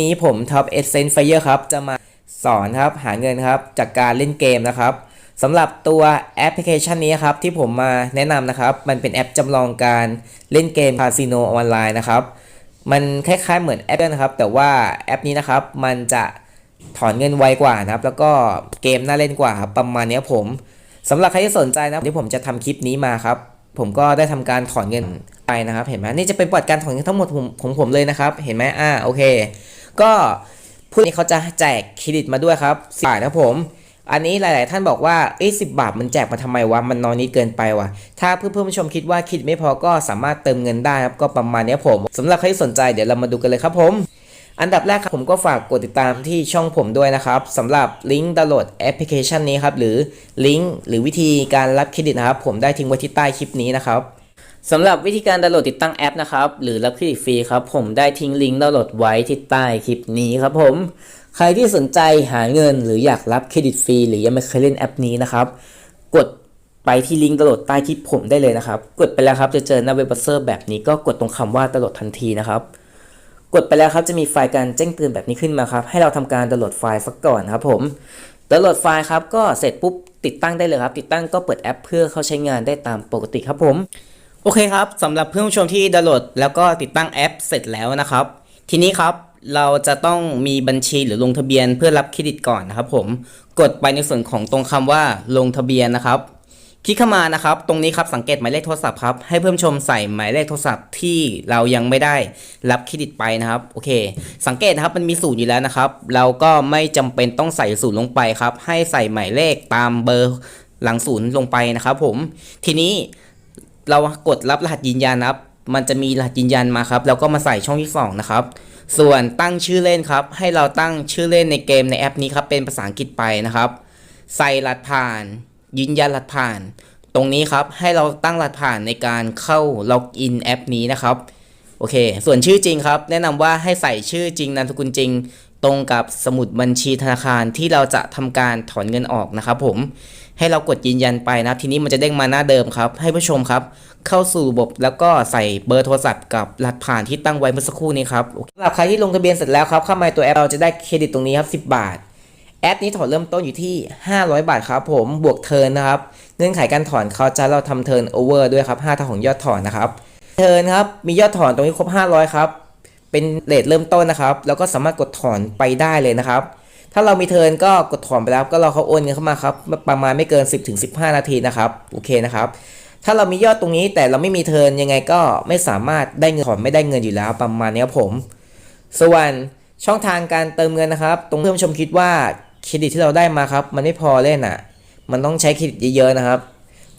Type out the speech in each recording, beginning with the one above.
นี้ผมท็อปเอเซนไฟเอร์ครับจะมาสอนครับหาเงินครับจากการเล่นเกมนะครับสำหรับตัวแอปพลิเคชันนี้ครับที่ผมมาแนะนำนะครับ มันเป็นแอปจำลองการเล่นเกมคาสิโนออนไลน์นะครับมันคล้ายๆเหมือนแอปนะครับแต่ว่าแอปนี้นะครับมันจะถอนเงินไวกว่านะครับ แล้วก็เกมน่าเล่นกว่าครับประมาณนี้ผมสำหรับใครที่สนใจนะที่ผมจะทำคลิปนี้มาครับผมก็ได้ทำการถอนเงินไปนะครับ เห็นไหมนี่จะเป็นประวัติการถอนเงินทั้งหมดผมของผมเลยนะครับ เห็นไหมอ่าโอเค ก็ผู้นี้เขาจะแจกเครดิตมาด้วยครับสิบบาทนะผม อันนี้หลาย ๆ ท่านบอกว่าเอ้สิบาทมันแจกมาทำไมวะ มันน้อยนิดเกินไปวะถ้าเพื่อนๆผู้ชมคิดว่าคิดไม่พอก็สามารถเติมเงินได้ครับ ก็ประมาณนี้ผมสำหรับใครที่สนใจเดี๋ยวเรามาดูกันเลยครับผม อันดับแรกครับผมก็ฝากกดติดตามที่ช่องผมด้วยนะครับสำหรับลิงก์ดาวน์โหลดแอปพลิเคชันนี้ครับหรือลิงก์หรือวิธีการรับเครดิตนะครับผมได้ทิ้งไว้ที่ใต้คลิปนี้นะครับ สำหรับวิธีการดาวน์โหลดติดตั้งแอปนะครับ หรือรับเครดิตฟรีครับ ผมได้ทิ้งลิงก์ดาวน์โหลดไว้ที่ใต้คลิปนี้ครับผม ใครที่สนใจหาเงินหรืออยากรับเครดิตฟรีหรือยังไม่เคยเล่นแอปนี้นะครับ กดไปที่ลิงก์ดาวน์โหลดใต้คลิปผมได้เลยนะครับ กดไปแล้วครับจะเจอหน้าเว็บเบราว์เซอร์แบบนี้ก็กดตรงคำว่าดาวน์โหลดทันทีนะครับ กดไปแล้วครับจะมีไฟล์การแจ้งเตือนแบบนี้ขึ้นมาครับ ให้เราทำการดาวน์โหลดไฟล์สักก่อนครับผมดาวน์โหลดไฟล์ครับก็เสร็จปุ๊บติดตั้งได้เลยครับ ติดตั้งก็เปิดแอป เพื่อเข้าใช้งานได้ตามปกติครับผม โอเคครับสำหรับเพื่อนผู้ชมที่ดาวน์โหลด แล้วก็ติดตั้งแอปเสร็จแล้วนะครับ ทีนี้ครับเราจะต้องมีบัญชีหรือลงทะเบียนเพื่อรับเครดิตก่อนนะครับ ผมกดไปในส่วนของตรงคำว่าลงทะเบียนนะครับ คลิกเข้ามานะครับ ตรงนี้ครับสังเกตหมายเลขโทรศัพท์ครับให้เพื่อนผู้ชมใส่หมายเลขโทรศัพท์ที่เรายังไม่ได้รับเครดิตไปนะครับโอเค สังเกตนะครับมันมีศูนย์อยู่แล้วนะครับ เราก็ไม่จำเป็นต้องใส่ศูนย์ลงไปครับ ให้ใส่หมายเลขตามเบอร์หลังศูนย์ลงไปนะครับ ผมทีนี้ เรากดรับรหัสยืนยันนะครับ มันจะมีรหัสยืนยันมาครับ แล้วก็มาใส่ช่องที่สองนะครับ ส่วนตั้งชื่อเล่นครับ ให้เราตั้งชื่อเล่นในเกมในแอปนี้ครับ เป็นภาษาอังกฤษไปนะครับ ใส่รหัสผ่าน ยืนยันรหัสผ่าน ตรงนี้ครับ ให้เราตั้งรหัสผ่านในการเข้าล็อกอินแอปนี้นะครับ โอเค ส่วนชื่อจริงครับ แนะนำว่าให้ใส่ชื่อจริงนามสกุลจริง ตรงกับสมุดบัญชีธนาคารที่เราจะทำการถอนเงินออกนะครับผมให้เรากดยืนยันไปนะทีนี้มันจะเด้งมาหน้าเดิมครับ ให้ผู้ชมครับ เข้าสู่ระบบแล้วก็ใส่เบอร์โทรศัพท์กับรหัสผ่านที่ตั้งไว้เมื่อสักครู่นี้ครับสำหรับใครที่ลงทะเบียนเสร็จแล้วครับเข้ามาในตัวแอปเราจะได้เครดิตตรงนี้ครับ10 บาท แอปนี้ถอนเริ่มต้นอยู่ที่ 500 บาทครับผมบวกเทิร์นนะครับเงื่อนไขการถอนเขาจะเราทำเทิร์นโอเวอร์ด้วยครับ5เท่าของยอดถอนนะครับเทิร์นครับมียอดถอนตรงนี้ครบ 500 ครับ เป็นเลทเริ่มต้นนะครับ แล้วก็สามารถกดถอนไปได้เลยนะครับ ถ้าเรามีเทิร์นก็กดถอนไปแล้วก็รอเขาโอนเงินเข้ามาครับประมาณไม่เกิน 10-15 นาทีนะครับโอเคนะครับถ้าเรามียอดตรงนี้แต่เราไม่มีเทิร์นยังไงก็ไม่สามารถได้เงินถอนไม่ได้เงินอยู่แล้วประมาณนี้ครับผม ส่วนช่องทางการเติมเงินนะครับ ตรงเพื่อนชมคิดว่าเครดิตที่เราได้มาครับ มันไม่พอเล่นอะ มันต้องใช้เครดิตเยอะๆนะครับ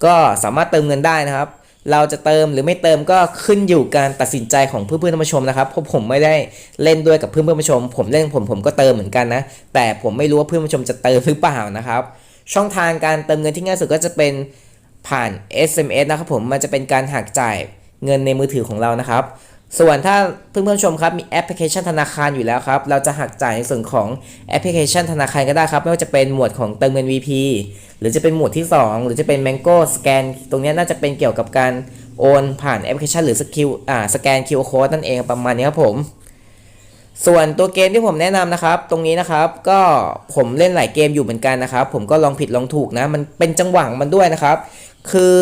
ก็สามารถเติมเงินได้นะครับ เราจะเติมหรือไม่เติมก็ขึ้นอยู่การตัดสินใจของเพื่อนๆท่านผู้ชมนะครับเพราะผมไม่ได้เล่นด้วยกับเพื่อนๆผู้ชม ผมเล่นผมผมก็เติมเหมือนกันนะ แต่ผมไม่รู้ว่าเพื่อนผู้ชมจะเติมหรือเปล่านะครับ ช่องทางการเติมเงินที่ง่ายสุดก็จะเป็นผ่าน SMS นะครับผมมันจะเป็นการหักจ่ายเงินในมือถือของเรานะครับ ส่วนถ้าเพื่อนๆชมครับมีแอปพลิเคชันธนาคารอยู่แล้วครับ เราจะหักจ่ายในส่วนของแอปพลิเคชันธนาคารก็ได้ครับ ไม่ว่าจะเป็นหมวดของเติมเงิน VP หรือจะเป็นหมวดที่ 2 หรือจะเป็น Mango Scan ตรงนี้น่าจะเป็นเกี่ยวกับการโอนผ่านแอปพลิเคชันหรือสกิลอ่าสแกน QR Code นั่นเองประมาณนี้ครับผม ส่วนตัวเกมที่ผมแนะนำนะครับ ตรงนี้นะครับก็ผมเล่นหลายเกมอยู่เหมือนกันนะครับ ผมก็ลองผิดลองถูกนะ มันเป็นจังหวะของมันด้วยนะครับ คือ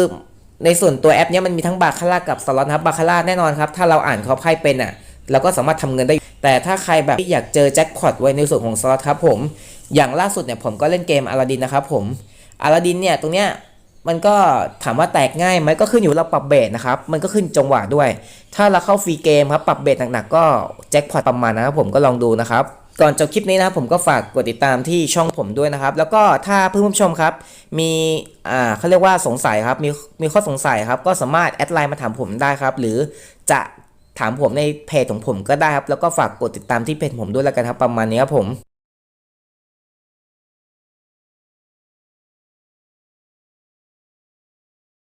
ในส่วนตัวแอปเนี้ยมันมีทั้งบาคาร่ากับสล็อตนะครับบาคาร่าแน่นอนครับ ถ้าเราอ่านเขาไพ่เป็นอะเราก็สามารถทำเงินได้ แต่ถ้าใครแบบอยากเจอแจ็คพอตไว้ในส่วนของสล็อตครับผม อย่างล่าสุดเนี่ยผมก็เล่นเกมอาราดินนะครับผมอาราดินเนี่ยตรงเนี้ยมันก็ถามว่าแตกง่ายไหมก็ขึ้นอยู่เราปรับเบสนะครับ มันก็ขึ้นจังหวะด้วย ถ้าเราเข้าฟรีเกมครับปรับเบสหนักๆก็แจ็คพอตประมาณนะครับผมก็ลองดูนะครับ ก่อนจบคลิปนี้นะครับผมก็ฝากกดติดตามที่ช่องผมด้วยนะครับ แล้วก็ถ้าเพื่อนผู้ชมครับ มีอ่าเขาเรียกว่าสงสัยครับมีมีข้อสงสัยครับ ก็สามารถแอดไลน์มาถามผมได้ครับ หรือจะถามผมในเพจของผมก็ได้ครับ แล้วก็ฝากกดติดตามที่เพจผมด้วยแล้วกันครับ ประมาณนี้ครับผม